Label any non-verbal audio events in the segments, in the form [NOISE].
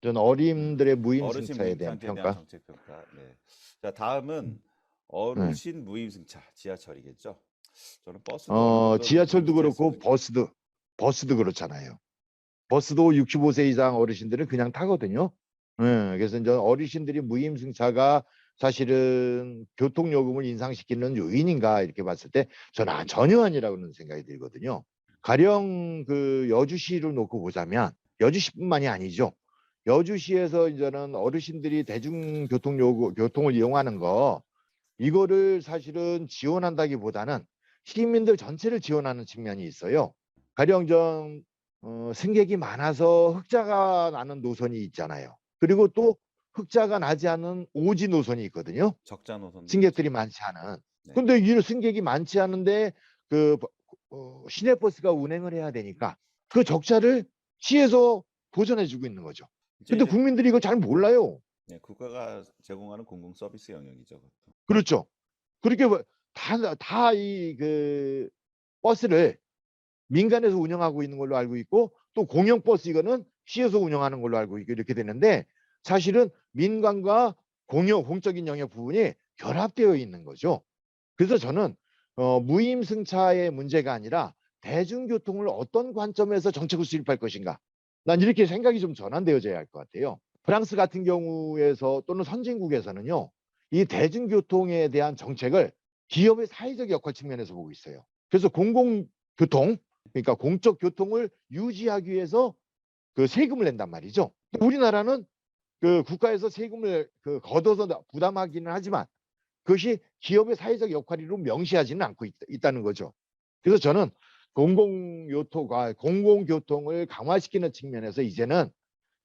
전 어림들의 어르신 무임승차에 대한 무임승차에 대한 평가. 정책 평가. 네. 자 다음은 어르신 무임승차 지하철이겠죠. 저는 버스도 어느 어, 지하철도 그렇고 버스도 버스도 그렇잖아요. 버스도 65세 이상 어르신들은 그냥 타거든요. 예, 그래서 이제 어르신들이 무임승차가 사실은 교통요금을 인상시키는 요인인가 이렇게 봤을 때 저는 아, 전혀 아니라고는 생각이 들거든요. 가령 그 여주시를 놓고 보자면 여주시뿐만이 아니죠. 여주시에서 이제는 어르신들이 대중교통 요금 교통을 이용하는 거 이거를 사실은 지원한다기보다는 시민들 전체를 지원하는 측면이 있어요. 가령 좀 어, 승객이 많아서 흑자가 나는 노선이 있잖아요. 그리고 또 흑자가 나지 않은 오지 노선이 있거든요. 적자 노선 승객들이 많지 않은. 네. 근데 이 승객이 많지 않은데 그 어, 시내버스가 운행을 해야 되니까 그 적자를 시에서 보전해주고 있는 거죠. 근데 국민들이 이거 잘 몰라요. 네, 국가가 제공하는 공공 서비스 영역이죠. 그것도. 그렇죠. 그렇게 뭐 다다 이 그 버스를 민간에서 운영하고 있는 걸로 알고 있고 또 공영 버스 이거는 시에서 운영하는 걸로 알고 있고 이렇게 되는데 사실은 민간과 공영 공적인 영역 부분이 결합되어 있는 거죠. 그래서 저는 어, 무임승차의 문제가 아니라 대중교통을 어떤 관점에서 정책을 수립할 것인가. 난 이렇게 생각이 좀 전환되어져야 할 것 같아요. 프랑스 같은 경우에서 또는 선진국에서는요. 이 대중교통에 대한 정책을 기업의 사회적 역할 측면에서 보고 있어요. 그래서 공공교통, 그러니까 공적 교통을 유지하기 위해서 그 세금을 낸단 말이죠. 우리나라는 그 국가에서 세금을 그 걷어서 나- 부담하기는 하지만 그것이 기업의 사회적 역할이로 명시하지는 않고 있, 다는 거죠. 그래서 저는 공공교통과 공공교통을 강화시키는 측면에서 이제는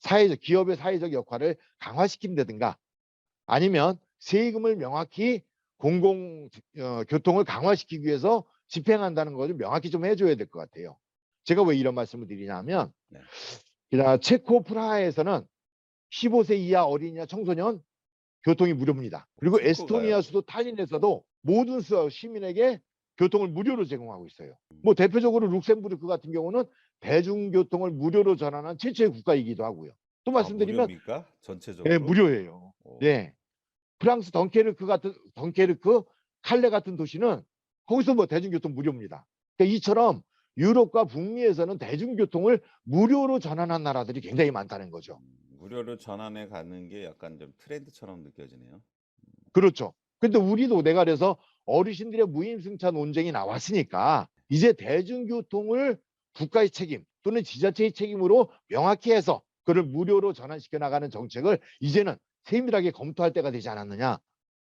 사회적 기업의 사회적 역할을 강화시킨다든가 아니면 세금을 명확히 공공 어, 교통을 강화시키기 위해서 집행한다는 것을 명확히 좀 해줘야 될 것 같아요. 제가 왜 이런 말씀을 드리냐면 네. 그냥 체코 프라하에서는 15세 이하 어린이나 청소년 교통이 무료입니다. 그리고? 에스토니아 수도 탈린에서도 모든 수- 시민에게 교통을 무료로 제공하고 있어요. 뭐 대표적으로 룩셈부르크 같은 경우는 대중교통을 무료로 전환한 최초의 국가이기도 하고요. 또 아, 말씀드리면 무료입니까? 전체적으로? 예, 무료예요. 오. 예. 프랑스 덩케르크 같은 덩케르크 칼레 같은 도시는 거기서 뭐 대중교통 무료입니다. 그러니까 이처럼 유럽과 북미에서는 대중교통을 무료로 전환한 나라들이 굉장히 많다는 거죠. 음, 무료로 전환해 가는 게 약간 좀 트렌드처럼 느껴지네요. 그렇죠. 근데 우리도 내가 그래서 어르신들의 무임승차 논쟁이 나왔으니까 이제 대중교통을 국가의 책임 또는 지자체의 책임으로 명확히 해서 그를 무료로 전환시켜 나가는 정책을 이제는 세밀하게 검토할 때가 되지 않았느냐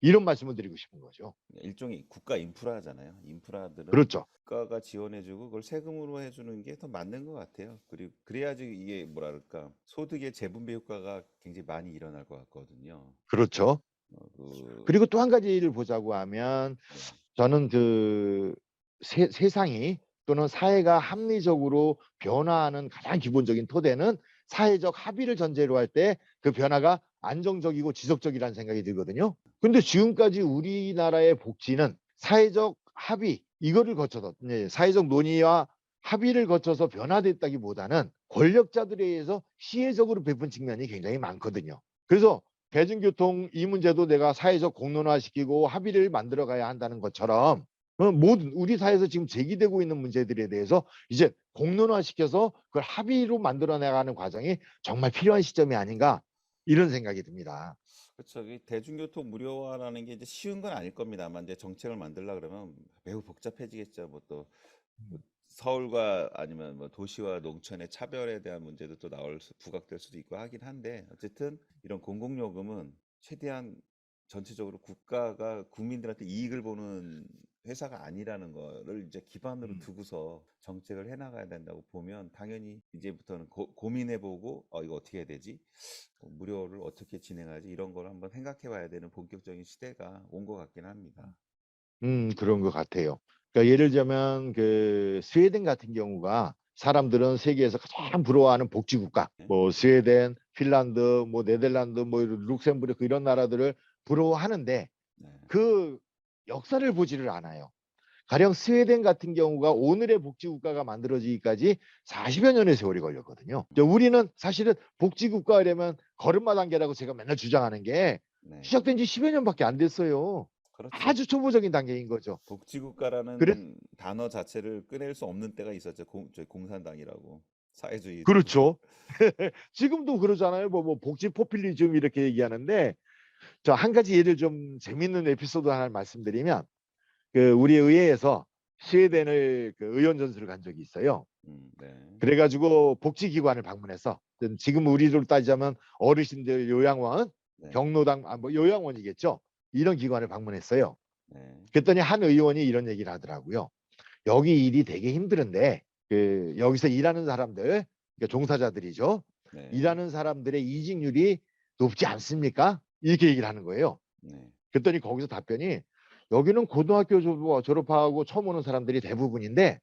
이런 말씀을 드리고 싶은 거죠. 일종의 국가 인프라잖아요. 인프라들은 그렇죠. 국가가 지원해주고 그걸 세금으로 해주는 게 더 맞는 것 같아요. 그리고 그래야지 이게 뭐랄까 소득의 재분배 효과가 굉장히 많이 일어날 것 같거든요. 그렇죠. 어, 그, 그리고 또 한 가지를 보자고 하면 네. 저는 그 세, 세상이 또는 사회가 합리적으로 변화하는 가장 기본적인 토대는 사회적 합의를 전제로 할 때 그 변화가 안정적이고 지속적이라는 생각이 들거든요. 근데 지금까지 우리나라의 복지는 사회적 합의 이거를 거쳐서 네, 사회적 논의와 합의를 거쳐서 변화됐다기보다는 권력자들에 의해서 시혜적으로 베푼 측면이 굉장히 많거든요. 그래서 대중교통 이 문제도 내가 사회적 공론화시키고 합의를 만들어 가야 한다는 것처럼 어, 모든 우리 사회에서 지금 제기되고 있는 문제들에 대해서 이제 공론화시켜서 그걸 합의로 만들어 나가는 과정이 정말 필요한 시점이 아닌가 이런 생각이 듭니다. 그렇죠. 이 대중교통 무료화라는 게 이제 쉬운 건 아닐 겁니다만 이제 정책을 만들려 그러면 매우 복잡해지겠죠. 뭐또 뭐 서울과 아니면 뭐 도시와 농촌의 차별에 대한 문제도 또 나올 수, 부각될 수도 있고 하긴 한데 어쨌든 이런 공공요금은 최대한 전체적으로 국가가 국민들한테 이익을 보는 회사가 아니라는 거를 이제 기반으로 음. 두고서 정책을 해나가야 된다고 보면 당연히 이제부터는 고, 고민해보고 어 이거 어떻게 해야 되지? 어, 무료를 어떻게 진행하지? 이런 걸 한번 생각해봐야 되는 본격적인 시대가 온 것 같긴 합니다. 음, 그런 것 같아요. 그러니까 예를 들자면 그 스웨덴 같은 경우가 사람들은 세계에서 가장 부러워하는 복지국가, 네. 뭐 스웨덴, 핀란드, 뭐 네덜란드, 뭐 룩셈부르크 이런 나라들을 부러워하는데 네. 그 역사를 보지를 않아요. 가령 스웨덴 같은 경우가 오늘의 복지국가가 만들어지기까지 40여 년의 세월이 걸렸거든요. 우리는 사실은 복지국가라면 걸음마 단계라고 제가 맨날 주장하는 게 네. 시작된 지 10여 년밖에 안 됐어요. 그렇죠. 아주 초보적인 단계인 거죠. 복지국가라는 그래- 단어 자체를 꺼낼 수 없는 때가 있었죠. 공, 저희 공산당이라고 사회주의. 그렇죠. [LAUGHS] 지금도 그러잖아요. 뭐, 뭐 복지 포퓰리즘 이렇게 얘기하는데 저 한 가지 예를 좀 재밌는 에피소드 하나 말씀드리면 그 우리 의회에서 스웨덴을 그 의원 전수를 간 적이 있어요. 음, 네. 그래가지고 복지기관을 방문해서 지금 우리로 따지자면 어르신들 요양원, 네. 경로당, 아, 뭐 요양원이겠죠. 이런 기관을 방문했어요. 네. 그랬더니 한 의원이 이런 얘기를 하더라고요. 여기 일이 되게 힘들은데 그 여기서 일하는 사람들, 그러니까 종사자들이죠. 네. 일하는 사람들의 이직률이 높지 않습니까? 이렇게 얘기를 하는 거예요. 네. 그랬더니 거기서 답변이 여기는 고등학교 졸업- 졸업하고 처음 오는 사람들이 대부분인데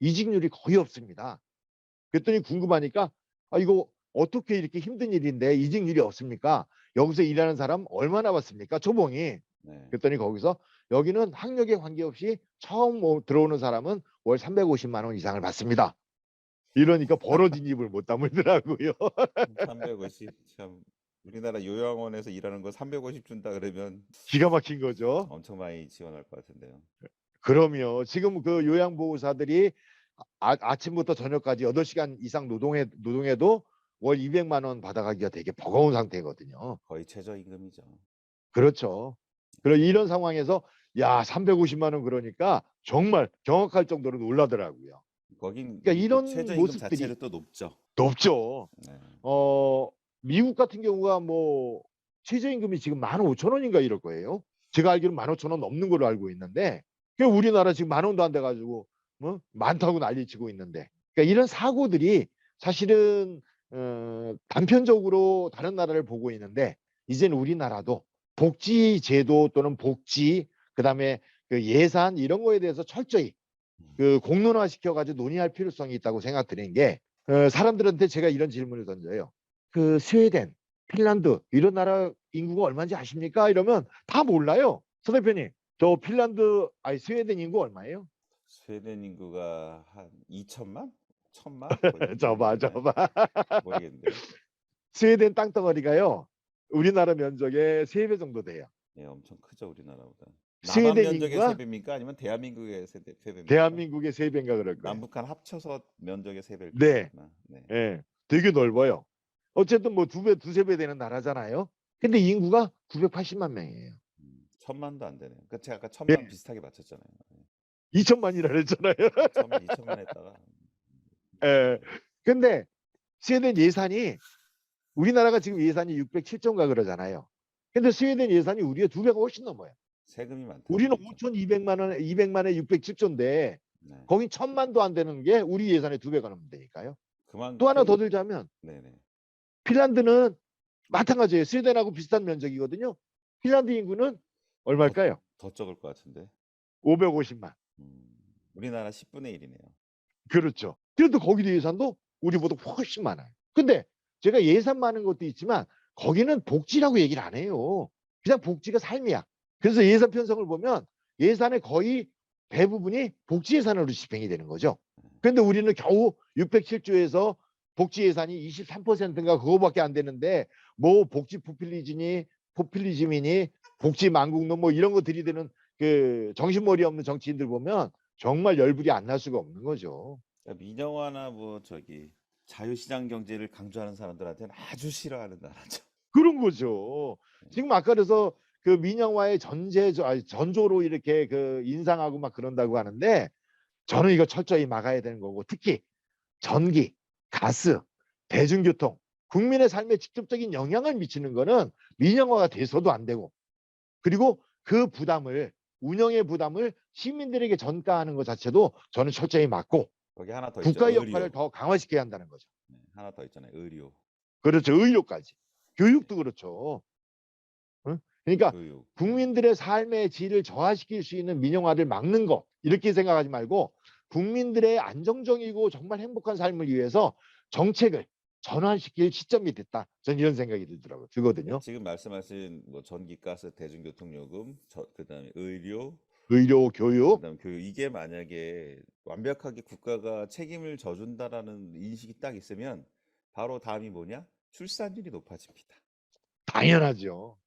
이직률이 거의 없습니다. 그랬더니 궁금하니까 아 이거 어떻게 이렇게 힘든 일인데 이직률이 없습니까? 여기서 일하는 사람 얼마나 받습니까? 초봉이. 네. 그랬더니 거기서 여기는 학력에 관계없이 처음 오- 들어오는 사람은 월 350만 원 이상을 받습니다. 이러니까 벌어진 [LAUGHS] 입을 못 다물더라고요. [LAUGHS] 350. 참 우리나라 요양원에서 일하는 거 350 준다 그러면 기가 막힌 거죠. 엄청 많이 지원할 것 같은데요. 그럼요. 지금 그 요양보호사들이 아, 아침부터 저녁까지 8시간 이상 노동해, 노동해도 월 200만 원 받아가기가 되게 버거운 상태거든요. 거의 최저임금이죠. 그렇죠. 그리고 이런 상황에서 야 350만 원 그러니까 정말 경악할 정도로 놀라더라고요. 거긴 그러니까 또 이런 최저임금 모습들이- 자체를 또 높죠. 높죠. 네. 어 미국 같은 경우가 뭐 최저임금이 지금 15,000원인가 이럴 거예요. 제가 알기로는 15,000원 넘는 걸로 알고 있는데 그 우리나라 지금 만 원도 안 돼 가지고 뭐 많다고 난리치고 있는데 그러니까 이런 사고들이 사실은 어 단편적으로 다른 나라를 보고 있는데 이제는 우리나라도 복지 제도 또는 복지 그다음에 그 예산 이런 거에 대해서 철저히 그 공론화 시켜 가지고 논의할 필요성이 있다고 생각드는 게 어, 사람들한테 제가 이런 질문을 던져요. 그 스웨덴, 핀란드 이런 나라 인구가 얼마인지 아십니까? 이러면 다 몰라요. 서 대표님, 저 핀란드 아니 스웨덴 인구 얼마예요? 스웨덴 인구가 한 2천만? 천만? [LAUGHS] 저봐, 저봐. 모르겠는데. 스웨덴 땅덩어리가요. 우리나라 면적의 세 배 정도 돼요. 예, 엄청 크죠 우리나라보다. 남한 스웨덴 면적의 인구가 세 배입니까? 아니면 대한민국의 세, 배- 세 배입니까? 대한민국의 세 배인가 그럴 거예요. 남북한 합쳐서 면적의 세 배일 네. 거구나. 네. 예, 되게 넓어요. 어쨌든 뭐 두 배, 두세 배 되는 나라잖아요. 근데 인구가 980만 명이에요. 음, 천만도 안 되네요. 그러니까 제가 아까 천만 예. 비슷하게 맞췄잖아요. 2천만이라 그랬잖아요. 천만, 이천만 했다가 예. 근데 스웨덴 예산이 우리나라가 지금 예산이 607조인가 그러잖아요. 근데 스웨덴 예산이 우리의 두 배가 훨씬 넘어요. 세금이 많다. 우리는 5,200만 원에 200만에 607조인데 네. 거긴 천만도 안 되는 게 우리 예산의 두 배가 넘는다니까요. 그만큼 또 하나 더 들자면 네네. 핀란드는 마찬가지예요. 스웨덴하고 비슷한 면적이거든요. 핀란드 인구는 얼마일까요? 더 적을 것 같은데. 550만. 음, 우리나라 10분의 1이네요. 그렇죠. 그래도 거기도 예산도 우리보다 훨씬 많아요. 근데 제가 예산 많은 것도 있지만 거기는 복지라고 얘기를 안 해요. 그냥 복지가 삶이야. 그래서 예산 편성을 보면 예산의 거의 대부분이 복지 예산으로 집행이 되는 거죠. 근데 우리는 겨우 607조에서 복지 예산이 23%인가 그거밖에 안 되는데 뭐 복지 포퓰리즘이 포퓰리즘이니 복지 망국론 뭐 이런 거 들이대는 그 정신머리 없는 정치인들 보면 정말 열불이 안 날 수가 없는 거죠. 그러니까 민영화나 뭐 저기 자유시장 경제를 강조하는 사람들한테는 아주 싫어하는 나라죠. [LAUGHS] 그런 거죠. 지금 아까 그래서 그 민영화의 전제 아니, 전조로 이렇게 그 인상하고 막 그런다고 하는데 저는 이거 철저히 막아야 되는 거고 특히 전기, 가스, 대중교통 국민의 삶에 직접적인 영향을 미치는 거는 민영화가 돼서도 안 되고 그리고 그 부담을 운영의 부담을 시민들에게 전가하는 것 자체도 저는 철저히 막고 거기 하나 더 있죠. 국가의 의료. 역할을 더 강화시켜야 한다는 거죠. 네, 하나 더 있잖아요. 의료, 그렇죠. 의료까지. 교육도 그렇죠. 응? 그러니까 교육. 국민들의 삶의 질을 저하시킬 수 있는 민영화를 막는 거 이렇게 생각하지 말고 국민들의 안정적이고 정말 행복한 삶을 위해서 정책을 전환시킬 시점이 됐다. 저는 이런 생각이 들더라고요. 들거든요. 지금 말씀하신 뭐 전기 가스, 대중교통 요금, 저, 그다음에 의료, 의료, 교육. 그다음 교육 이게 만약에 완벽하게 국가가 책임을 져준다라는 인식이 딱 있으면 바로 다음이 뭐냐? 출산율이 높아집니다. 당연하죠.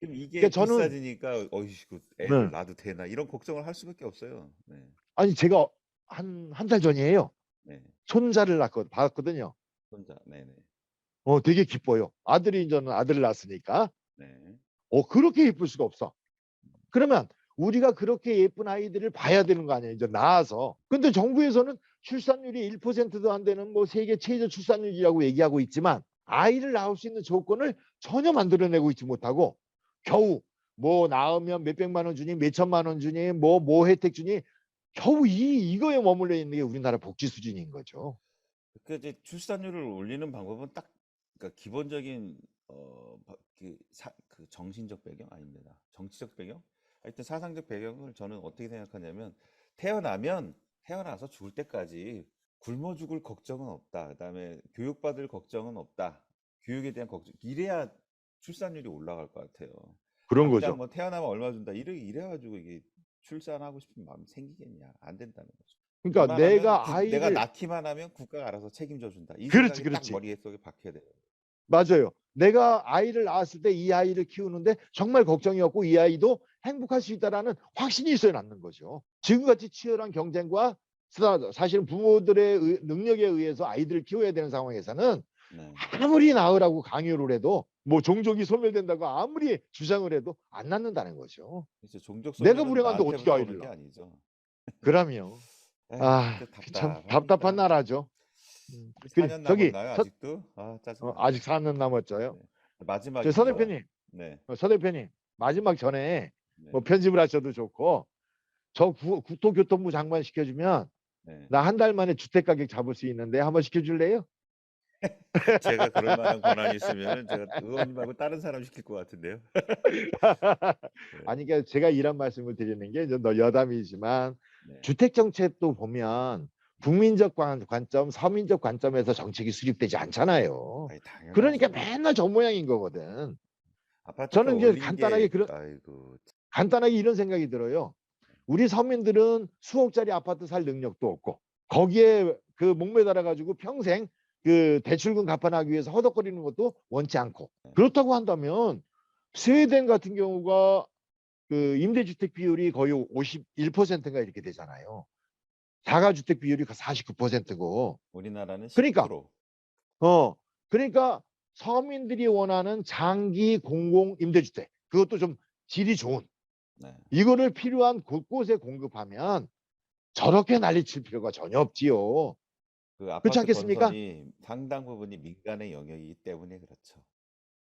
그럼 이게 그러니까 저는- 비싸지니까 어이구 애를 네. 낳아도 되나 이런 걱정을 할 수밖에 없어요. 네. 아니 제가 한 한 달 전이에요. 네. 손자를 낳고 받았거든요. 혼자. 네네. 어 되게 기뻐요. 아들이 저는 아들을 낳았으니까. 네. 어 그렇게 예쁠 수가 없어. 그러면 우리가 그렇게 예쁜 아이들을 봐야 되는 거 아니에요. 이제 낳아서. 근데 정부에서는 출산율이 1%도 안 되는 뭐 세계 최저 출산율이라고 얘기하고 있지만 아이를 낳을 수 있는 조건을 전혀 만들어내고 있지 못하고 겨우 뭐 낳으면 몇백만 원 주니 몇천만 원 주니 뭐뭐 혜택 주니 겨우 이 이거에 머물러 있는 게 우리나라 복지 수준인 거죠. 그 이제 출산율을 올리는 방법은 딱 그러니까 기본적인 어그 그 정신적 배경 아닙니다. 정치적 배경? 하여튼 사상적 배경을 저는 어떻게 생각하냐면 태어나면 태어나서 죽을 때까지 굶어 죽을 걱정은 없다. 그다음에 교육받을 걱정은 없다. 교육에 대한 걱정 이래야 출산율이 올라갈 것 같아요. 그런 거죠. 뭐 태어나면 얼마 준다. 이래 이래 가지고 이게 출산하고 싶은 마음이 생기겠냐? 안 된다는 거죠. 그러니까 내가 국- 아이를 내가 낳기만 하면 국가가 알아서 책임져 준다. 이 그렇지, 그렇지. 딱 머릿속에 박혀야 돼요. 맞아요. 내가 아이를 낳았을 때 이 아이를 키우는데 정말 걱정이 없고 이 아이도 행복할 수 있다라는 확신이 있어야 낳는 거죠. 지금같이 치열한 경쟁과 사- 사실은 부모들의 의- 능력에 의해서 아이들을 키워야 되는 상황에서는 네. 아무리 낳으라고 강요를 해도 뭐 종족이 소멸된다고 아무리 주장을 해도 안 낳는다는 거죠. 그래서 종족 내가 불행한데 어떻게 아이를 낳아? [LAUGHS] 에휴, 아, 진짜 참. 답답한 나라죠. 음. 우리 그래, 4년 저기 남았나요, 서- 아직도? 아, 짜증나. 어, 아직 4년 남았죠요. 마지막 저서 대표님, 네. 어, 서 대표님 마지막 전에 네. 뭐 편집을 하셔도 좋고 저 구- 국토교통부 장관 시켜주면 네. 나한 달 만에 주택 가격 잡을 수 있는데 한번 시켜줄래요? [LAUGHS] 제가 그럴 만한 권한이 있으면 제가 의원님 말고 다른 사람 시킬 것 같은데요. [LAUGHS] 아니 그러니까 제가 이런 말씀을 드리는 게 너 여담이지만 네. 주택 정책도 보면 국민적 관, 관점, 서민적 관점에서 정책이 수립되지 않잖아요. 당연하죠. 그러니까 맨날 저 모양인 거거든. 저는 이제 간단하게 게- 그런- 아이고 간단하게 이런 생각이 들어요. 우리 서민들은 수억짜리 아파트 살 능력도 없고 거기에 그 목매달아 가지고 평생 그 대출금 갚아나기 위해서 허덕거리는 것도 원치 않고 그렇다고 한다면 스웨덴 같은 경우가 그 임대주택 비율이 거의 51%인가 이렇게 되잖아요. 다가주택 비율이 49%고 우리나라는 10%. 그러니까 어 그러니까 서민들이 원하는 장기 공공 임대주택 그것도 좀 질이 좋은 네. 이거를 필요한 곳곳에 공급하면 저렇게 난리칠 필요가 전혀 없지요. 그 아파트 않겠습니까? 상당 부분이 민간의 영역이기 때문에 그렇죠.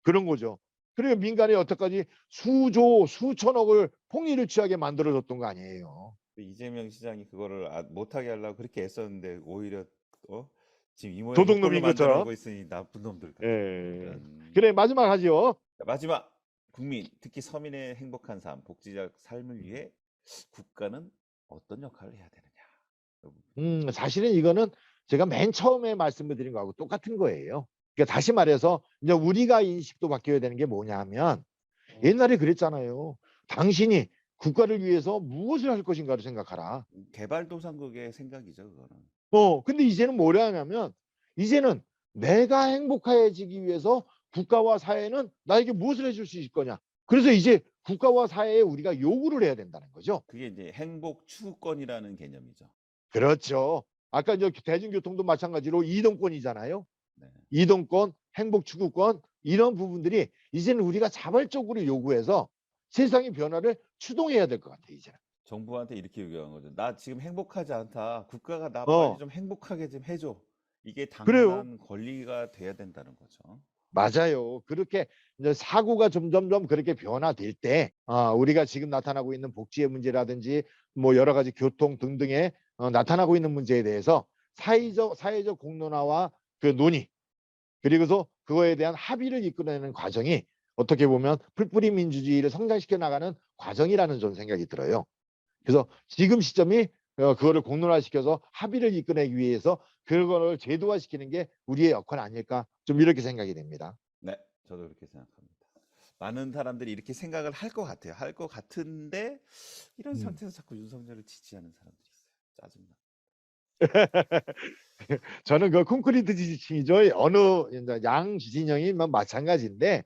그런 거죠. 그리고 민간이 여태까지 수조 수천억을 폭리를 취하게 만들어줬던 거 아니에요. 그 이재명 시장이 그거를 아- 못하게 하려고 그렇게 애썼는데 오히려 어? 지금 이 모양 도둑놈인 것처럼. 만들고 있으니 나쁜 놈들 같은 예. 그래 마지막 하죠. 자, 마지막 국민 특히 서민의 행복한 삶, 복지적 삶을 위해 국가는 어떤 역할을 해야 되느냐. 음, 사실은 이거는 제가 맨 처음에 말씀을 드린 거하고 똑같은 거예요. 그러니까 다시 말해서 이제 우리가 인식도 바뀌어야 되는 게 뭐냐 하면 옛날에 그랬잖아요. 당신이 국가를 위해서 무엇을 할 것인가를 생각하라. 개발도상국의 생각이죠, 그거는. 어, 근데 이제는 뭐라 하냐면 이제는 내가 행복해지기 위해서 국가와 사회는 나에게 무엇을 해줄 수 있을 거냐. 그래서 이제 국가와 사회에 우리가 요구를 해야 된다는 거죠. 그게 이제 행복 추구권이라는 개념이죠. 그렇죠. 아까 이제 대중교통도 마찬가지로 이동권이잖아요. 네. 이동권, 행복 추구권 이런 부분들이 이제는 우리가 자발적으로 요구해서 세상의 변화를 추동해야 될 것 같아요. 이제는. 정부한테 이렇게 요구한 거죠. 나 지금 행복하지 않다. 국가가 나 어. 빨리 좀 행복하게 좀 해줘. 이게 그래요. 당연한 권리가 돼야 된다는 거죠. 맞아요. 그렇게 이제 사고가 점점점 그렇게 변화될 때, 아, 우리가 지금 나타나고 있는 복지의 문제라든지 뭐 여러 가지 교통 등등에 어, 나타나고 있는 문제에 대해서 사회적 사회적 공론화와 그 논의 그리고서 그거에 대한 합의를 이끌어내는 과정이 어떻게 보면 풀뿌리 민주주의를 성장시켜 나가는 과정이라는 좀 생각이 들어요. 그래서 지금 시점이 어, 그거를 공론화시켜서 합의를 이끌어내기 위해서 그거를 제도화시키는 게 우리의 역할 아닐까 좀 이렇게 생각이 됩니다. 네, 저도 그렇게 생각합니다. 많은 사람들이 이렇게 생각을 할 것 같아요. 할 것 같은데 이런 음. 상태에서 자꾸 윤석열을 지지하는 사람들이 있어요. 짜증나. [LAUGHS] 저는 그 콘크리트 지지층이죠. 어느 양 진영이 뭐 마찬가지인데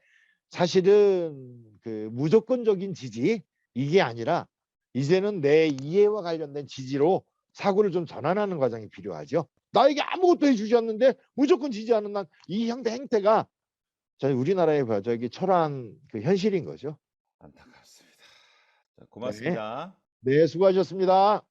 사실은 그 무조건적인 지지 이게 아니라 이제는 내 이해와 관련된 지지로 사고를 좀 전환하는 과정이 필요하죠. 나에게 아무것도 해주지 않는데 무조건 지지하는 난 이 형태 행태가 저희 우리나라의 그 저기 초라한 그 현실인 거죠. 안타깝습니다. 자, 고맙습니다. 네, 수고하셨습니다.